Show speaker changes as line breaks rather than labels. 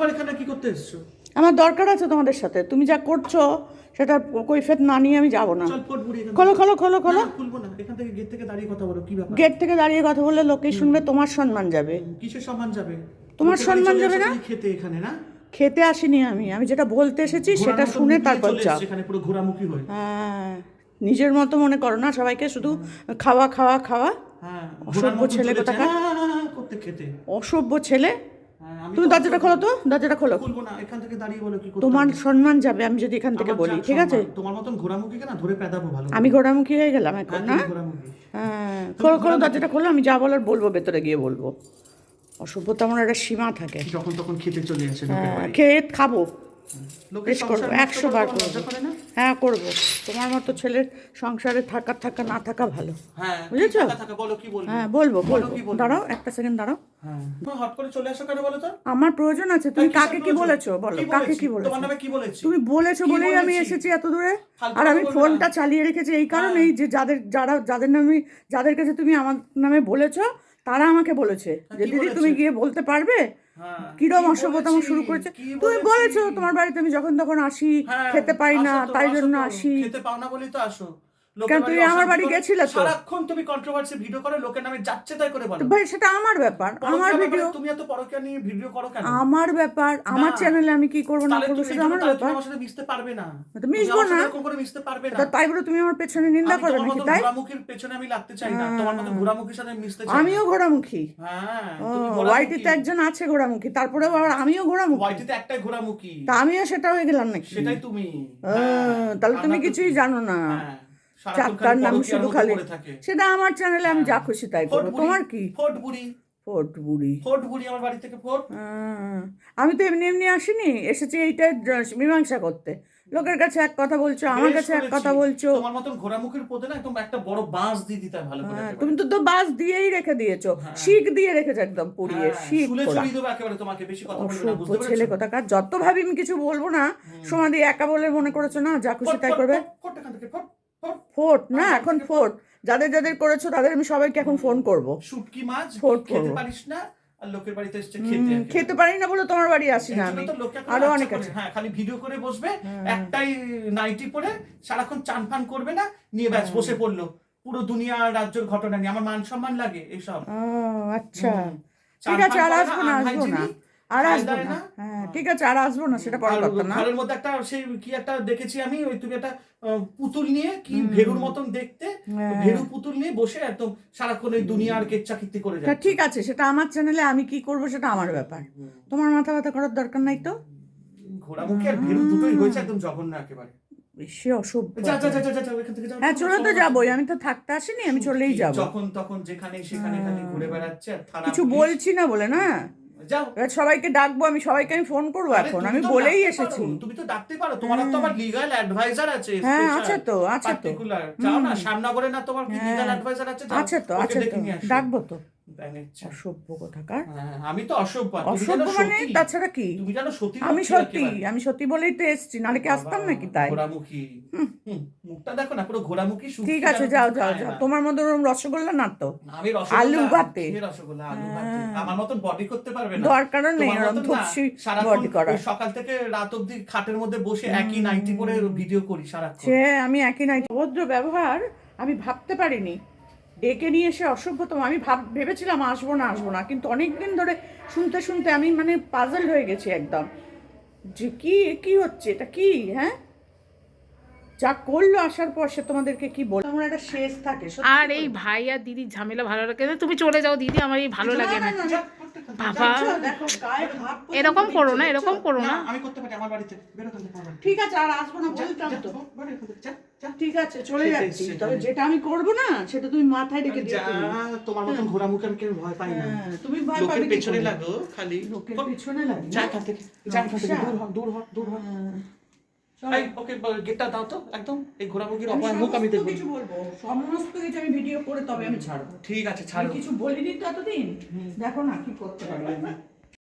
আবার এখানে কি করতে এসছো?
আমার দরকার আছে তোমাদের সাথে। তুমি যা করছ সেটা কৈফেত না নিয়ে আমি যাব না। খোলো খোলো খোলো খোলো।
খুলবো না। এখান থেকে গেট থেকে দাঁড়িয়ে কথা বলো কি ব্যাপার?
গেট থেকে দাঁড়িয়ে কথা বললে লোকেই শুনবে তোমার সম্মান যাবে।
কিসের সম্মান যাবে?
তোমার সম্মান যাবে না?
খেতে এখানে না?
খেতে আসিনি আমি। আমি যেটা বলতে এসেছি সেটা শুনে তারপর যাও।
এখানে পুরো ঘোরামুখী হয়ে।
হ্যাঁ নিজের মতো মনে করো না সবাইকে শুধু খাওয়া খাওয়া খাওয়া।
হ্যাঁ
অসভ্য ছেলে কোথাকার।
খেতে।
অসভ্য ছেলে তুমি
তো
দরজাটা খোলো তো দরজাটা খোলো।
খুলবো না এখান থেকে দাঁড়িয়ে বলো কি
তোমার সম্মান যাবে আমি যদি এখান থেকে বলি ঠিক আছে?
তোমার মতন ঘোড়ামুখী কেনা ধরে পেদাবো ভালো
আমি ঘোড়ামুখী হয়ে গেলাম এখন
হ্যাঁ,
না? হ্যাঁ খোলো খোলো দরজাটা খোলো আমি যা বলার বলব ভেতরে গিয়ে বলব। অসভ্যতা আমার একটা সীমা থাকে।
যখন তখন খেতে চলে আসে
হ্যাঁ, খেয়ে খাব। বেশ করব একশো বার করব? হ্যাঁ করব। তোমার মতো ছেলের সংসারে থাকা থাকা না থাকা ভালো।
হ্যাঁ
বুঝেছ? হ্যাঁ বলব বলব। দাঁড়াও একটা সেকেন্ড দাঁড়াও।
হ্যাঁ।
আমার প্রয়োজন আছে তুমি কাকে কি? বলেছ? বলো কাকে কি বলেছ? তুমি বলেছ বলেই আমি এসেছি এত দূরে। আর আমি ফোনটা চালিয়ে রেখেছি এই কারণেই
হ্যাঁ।
যে যাদের যারা যাদের নামে যাদের কাছে তুমি আমার নামে বলেছ তারা আমাকে বলেছে। যে দিদি তুমি গিয়ে বলতে পারবে? কিরম অসভ্যতা
আমার
শুরু করেছে? তুমি
বলেছ
তোমার বাড়িতে আমি যখন তখন আসি
হ্যাঁ,
খেতে পাই না তাই জন্য আসি।
খেতে পাও না বলেই তো আসো। বাড়ি
তুমি আমার বাড়ি গেছিলে তো?
সারাক্ষণ তুমি কন্ট্রোভার্সি ভিডিও করে লোকের নামে যাচ্ছে তাই করে বলো।
ভাই সেটা আমার ব্যাপার। আমার ভিডিও
তুমি এত পরকিয়া নিয়ে ভিডিও করো কেন?
আমার ব্যাপার আমার। চ্যানেলে আমি কি করব না সেটা আমার
তাহলে তুমি আমার সাথে মিশতে পারবে না।
তো
তুমি
মিশবো না।
এরকম করে মিশতে পারবে না।
তাই বলে তুমি আমার পেছনে নিন্দা করবে নাকি? তাই?
পেছনে আমি লাগতে চাই না। তোমার মতো ঘোরামুখীর সাথে মিশতে চাই
আমিও ঘোড়ামুখী।
হ্যাঁ।
ওয়াইটিতে একজন আছে ঘোড়ামুখী তারপরেও আবার আমিও ঘোড়ামুখী।
ওয়াইটিতে একটাই ঘোরামুখী
তা আমিও সেটা হয়ে গেলাম নাকি?
সেটাই তুমি।
তাহলে তুমি কিছুই জানো না।
হ্যাঁ,
চারটার নাম শুধু খালি সেটা আমার চ্যানেলে আমি যা খুশি তাই করব। তোমার কি?
ফোট বুড়ি
ফোট বুড়ি
ফোট বুড়ি আমার বাড়ি থেকে
আহ, আমি তো এমনি এমনি আসিনি এসেছি এইটা মীমাংসা করতে। লোকের কাছে এক কথা বলছো আমার কাছে এক কথা বলছো।
তোমার মতন ঘোরামুখীর পথে না একদম একটা বড় বাঁশ দিয়ে দিতে হয় ভালো করে
হ্যাঁ, তুমি তো তো বাস দিয়েই রেখে দিয়েছ। শিখ দিয়ে রেখেছো একদম পুড়িয়ে
হ্যাঁ,
পোড়া।
ছড়িয়ে একেবারে তোমাকে বেশি কথা বলবে না বুঝতে
ছেলে
পেরেছ?
কোথাকার। যত ভাবি আমি কিছু বলব না সমাধি একা বলে মনে করেছ না যা খুশি তাই
ফট,
করবে।
ফোট
না এখন ফোর্ট। যাদের যাদের করেছ তাদের আমি সবাইকে এখন ফোন করব।
শুটকি মাছ
ফোর্ট
খেতে পারিস না আর লোকের বাড়িতে এসছে খেতে।
খেতে পারি না বলে তোমার বাড়ি আসি না আমি। আরও
আচ্ছা
অনেক আছে।
হ্যাঁ খালি ভিডিও করে বসবে একটাই নাইটি পরে সারাক্ষণ চান ফান করবে না নিয়ে ব্যাস বসে পড়ল। পুরো দুনিয়া রাজ্যের ঘটনা নিয়ে আমার মান সম্মান লাগে এসব
ও আচ্ছা। ঠিক আছে আর আসব না আসব না। আর আসব না। হ্যাঁ। ঠিক আছে আর আসব না সেটা
আর
কথা না?
ঘরের মধ্যে একটা সেই কি একটা দেখেছি আমি ওই তুমি একটা পুতুল নিয়ে কি ভেরুর মতন দেখতে
হ্যাঁ।
ভেরু পুতুল নিয়ে বসে একদম সারাক্ষণ ওই দুনিয়ার কেচ্চা কীর্তি করে যায়
ঠিক আছে সেটা আমার চ্যানেলে আমি কি করব সেটা আমার ব্যাপার। তোমার মাথা ব্যথা করার দরকার নাই তো?
ঘোড়ামুখী আর ভেরু দুটোই হয়েছে একদম জঘন্য একেবারে।
অসভ্য। হ্যাঁ চলে তো যাবোই আমি তো থাকতে আসিনি আমি চলেই যাব।
যখন তখন যেখানে সেখানে ঘুরে বেড়াচ্ছে
কিছু বলছি না বলে না?
যাও।
সবাইকে ডাকবো আমি সবাইকে আমি ফোন করব এখন আমি বলেই এসেছি।
তুমি তো ডাকতে পারো তোমার তো আবার লিগ্যাল অ্যাডভাইজার আছে
হ্যাঁ আছে তো আছে তো।
যাও না শ্যামনগরে না তোমার কি লিগ্যাল অ্যাডভাইজার আছে
আছে তো আছে তো। ডাকবো তো। অসভ্য কোথাকার।
হ্যাঁ, আমি তো অসভ্য
অসভ্য মানে তাছাড়া কি?
তুমি জানো সতী
আমি সত্যি আমি সত্যি বলেই তো এসছি নাহলে কি আসতাম নাকি তাই?
ঘোড়ামুখী। মুখটা দেখো না পুরো ঘোড়ামুখী
ঠিক আছে যাও যাও যাও। তোমার মতো রসগোল্লা না তো?
আমি রসগোল্লা
আলু ভাতে।
কে রসগোল্লা আলু ভাতে। আমার মতন বডি করতে পারবে না।
দরকারও নেই বডি
ওই সকাল থেকে রাত অবধি খাটের মধ্যে বসে একই নাইটি পরে ভিডিও করি সারাক্ষণ।
সে আমি একই নাই অভদ্র ব্যবহার আমি ভাবতে পারিনি। ডেকে নিয়ে এসে অসভ্যতম আমি ভাব ভেবেছিলাম আসব না আসব না কিন্তু অনেক দিন ধরে শুনতে শুনতে আমি মানে পাজল হয়ে গেছি একদম। যে কি কি হচ্ছে এটা কি হ্যাঁ? যা করল আসার পর সে তোমাদেরকে কি বল আমার একটা শেষ থাকে
আর এই ভাই আর দিদির ঝামেলা ভালো লাগে না তুমি চলে যাও দিদি আমার এই ভালো লাগে না বাবা এরকম করো না এরকম করো না।
আমি করতে পারি আমার বাড়িতে।
ঠিক আছে আর আসব না বলতাম তো। ঠিক আছে চলে যাচ্ছি। তবে যেটা আমি করব না সেটা তুমি মাথায় রেখে দিও
যা, তোমার মতন ঘোরামুখী আমি কেউ ভয় পাই না।
হ্যাঁ, তুমি ভয় পাবে
পেছনে লাগো খালি।
লোকের পেছনে লাগো।
যা? থেকে যা থেকে দূর হ দূর হ দূর হ।
চলো।
এই ওকে গেটটা দাও তো একদম। এই ঘোরামুখির
আমি
মুখ আমি দেখব।
কিছু বলব সমস্ত কিছু আমি ভিডিও করে তবে আমি ছাড়বো।
ঠিক আছে ছাড়ো।
কিছু বলিনি তো এতদিন? দেখো না কি করতে পারলাম